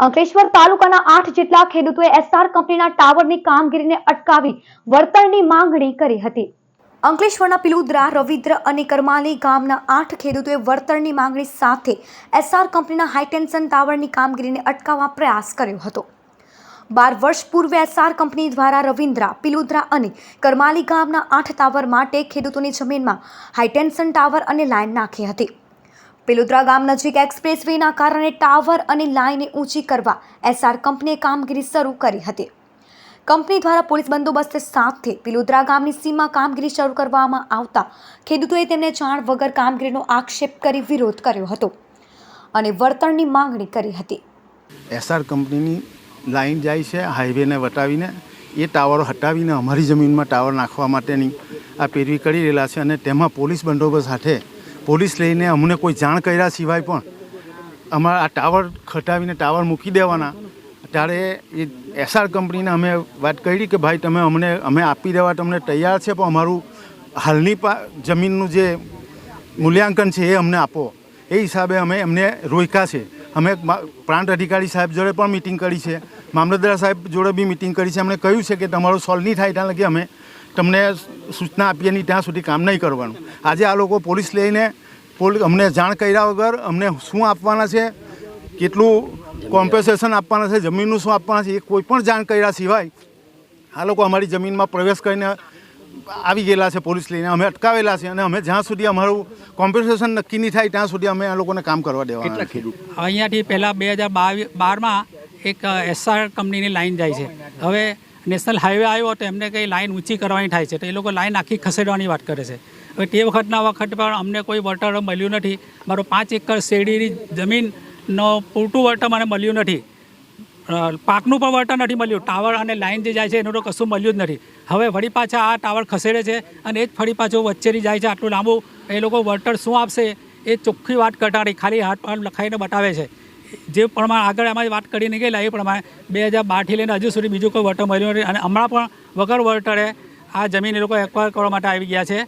અંકલેશ્વર તાલુકાના આઠ જેટલા ખેડૂતોએ એસઆર કંપનીના ટાવરની કામગીરીને અટકાવી વળતરની માંગણી કરી હતી. અંકલેશ્વરના પિલુદ્રા, રવિદ્ર અને કરમાલી ગામના આઠ ખેડૂતોએ વળતરની માંગણી સાથે એસઆર કંપનીના હાઈટેન્શન ટાવરની કામગીરીને અટકાવવા પ્રયાસ કર્યો હતો. બાર વર્ષ પૂર્વે એસઆર કંપની દ્વારા રવિન્દ્રા, પિલુદ્રા અને કરમાલી ગામના આઠ ટાવર માટે ખેડૂતોની જમીનમાં હાઈટેન્શન ટાવર અને લાઇન નાખી હતી. પિલુદ્રા ગામ નજીક એક્સપ્રેસ વેના કારણે ટાવર અને લાઈને ઊંચી કરવા એસઆર કંપનીએ કામગીરી શરૂ કરી હતી. કંપની દ્વારા પોલીસ બંદોબસ્ત સાથે પિલુદ્રા ગામની સીમા કામગીરી શરૂ કરવામાં આવતા ખેડૂતોએ તેમને જાણ વગર કામગીરીનો આક્ષેપ કરી વિરોધ કર્યો હતો અને વળતરની માંગણી કરી હતી. એસઆર કંપનીની લાઈન જાય છે, હાઈવેને વટાવીને, એ ટાવરો હટાવીને અમારી જમીનમાં ટાવર નાખવા માટેની આ પેરવી કરી રહેલા છે અને તેમાં પોલીસ બંદોબસ્ત સાથે પોલીસ લઈને અમને કોઈ જાણ કર્યા સિવાય પણ અમારા આ ટાવર ખટાવીને ટાવર મૂકી દેવાના. ત્યારે એ એસઆર કંપનીને અમે વાત કરી કે ભાઈ તમે અમને, અમે આપી દેવા તમને તૈયાર છે, પણ અમારું હાલની પા, જમીનનું જે મૂલ્યાંકન છે એ અમને આપો. એ હિસાબે અમે એમને રોક્યા છે. અમે પ્રાંત અધિકારી સાહેબ જોડે પણ મિટિંગ કરી છે. મામલતદાર સાહેબ જોડે બી મિટિંગ કરી છે. અમને કહ્યું છે કે તમારું સોલ્વ નહીં થાય ત્યાં લગી અમે તમને સૂચના આપીએ નહીં, ત્યાં સુધી કામ નહીં કરવાનું. આજે આ લોકો પોલીસ લઈને પોલીસ અમને જાણ કર્યા વગર અમને શું આપવાના છે, કેટલું કોમ્પન્સેશન આપવાના છે, જમીનનું શું આપવાના છે, એ કોઈ પણ જાણ કર્યા સિવાય આ લોકો અમારી જમીનમાં પ્રવેશ કરીને આવી ગયેલા છે પોલીસ લઈને અમે અટકાવેલા છે અને અમે જ્યાં સુધી અમારું કોમ્પન્સેશન નક્કી નહીં થાય ત્યાં સુધી અમે આ લોકોને કામ કરવા દેવા. અહીંયાથી પહેલાં બે હજાર બારમાં એક એસઆર કંપનીની લાઈન જાય છે. હવે નેશનલ હાઈવે આવ્યો તો એમને કંઈ લાઈન ઊંચી કરવાની થાય છે. તો એ લોકો લાઈન આખી ખસેડવાની વાત કરે છે. હવે તે વખતના વખત પણ અમને કોઈ વળતર મળ્યું નથી. મારો પાંચ એકર શેરડીની જમીનનો પૂરતું વળતર મને મળ્યું નથી. પાકનું પણ વળતર નથી મળ્યું. ટાવર અને લાઇન જે જાય છે, એનું તો કશું મળ્યું જ નથી. હવે વળી પાછા આ ટાવર ખસેડે છે અને એ જ ફરી પાછું વચ્ચેથી જાય છે. આટલું લાંબુ એ લોકો વળતર શું આપશે, એ ચોખ્ખી વાત કરતા નથી ખાલી હાથ પર લખાઈને બતાવે છે. જે પ્રમાણે આગળ એમાં વાત કરીને ગયેલા એ પ્રમાણે બે હજાર બારથી લઈને હજુ સુધી બીજું કોઈ વળતર મળ્યું નથી. અને હમણાં પણ વગર વળતરે આ જમીન એ લોકો એક્વાયર કરવા માટે આવી ગયા છે.